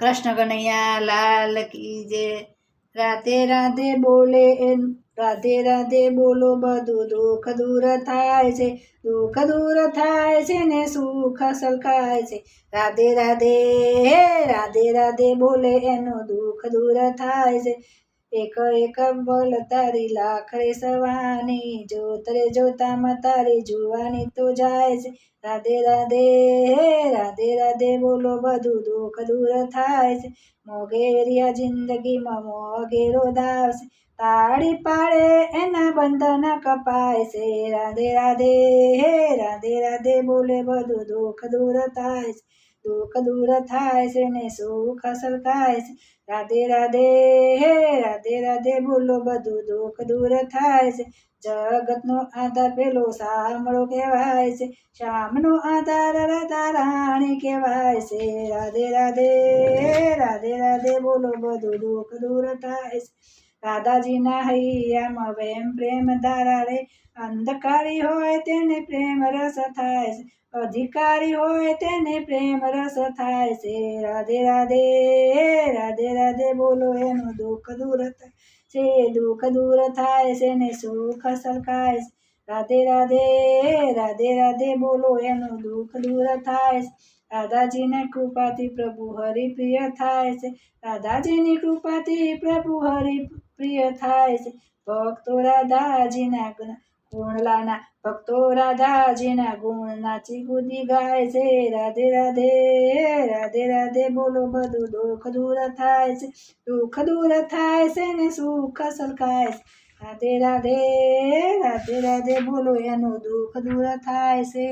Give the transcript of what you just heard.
કૃષ્ણ કનૈયા લાલ કી જે રાધે રાધે બોલે રાધે રાધે બોલો, બધું દુઃખ દૂર થાય છે, દુઃખ દૂર થાય છે ને સુખ સલકાય છે. રાધે રાધે રાધે રાધે બોલે એનું દુઃખ દૂર થાય છે. એક એક બોલ તારી લાખ રે સવાની જોત રે જોતામાં તારી જુવાની તો જાય છે. રાધે રાધે રાધે રાધે બોલો, બધું દુઃખ દૂર થાય છે. મોગેરિયા જિંદગીમાં મોગેરો દાવ તાળી પાડે એના બંધન કપાય છે. રાધે રાધે, હે રાધે રાધે બોલે, બધું દુઃખ દૂર થાય છે. દુઃખ દૂર થાય છે ને સુખ થાય છે. રાધે રાધે, હે રાધે રાધે બોલો, બધું દુઃખ દૂર થાય છે. જગતનો આધાર પેલો સામળો કહેવાય છે. શ્યામનો આધાર રાધા રાણી કહેવાય છે. રાધે રાધે રાધે રાધે બોલો, બધું દુઃખ દૂર થાય છે. રાધાજીના હૈયામાં વેમ પ્રેમ ધારા રે અંધકારી હોય તેને પ્રેમ રસ થાય, અધિકારી હોય તેને પ્રેમ રસ થાય છે રાધે રાધે રાધે રાધે બોલો એનું દુઃખ દૂર થાય છે દુઃખ દૂર થાય છે ને સુખ સરખાય, રાધે રાધે રાધે રાધે બોલો એનું દુઃખ દૂર થાય રાધાજીને કૃપાથી પ્રભુ હરિપ્રિય થાય છે રાધાજીની કૃપાથી પ્રભુ હરિપ્રિય થાય છે ભક્તો રાધાજીના ગુણ- ગુણલાના ભક્તો રાધાજીના ગુણ, નાચી કૂદી ગાય છે, રાધે રાધે રાધે રાધે બોલો બધું દુઃખ દૂર થાય છે, દુઃખ દૂર થાય છે ને સુખ સરખાય છે. રાધે રાધે રાધે રાધે બોલો, એનું દુઃખ દૂર થાય છે.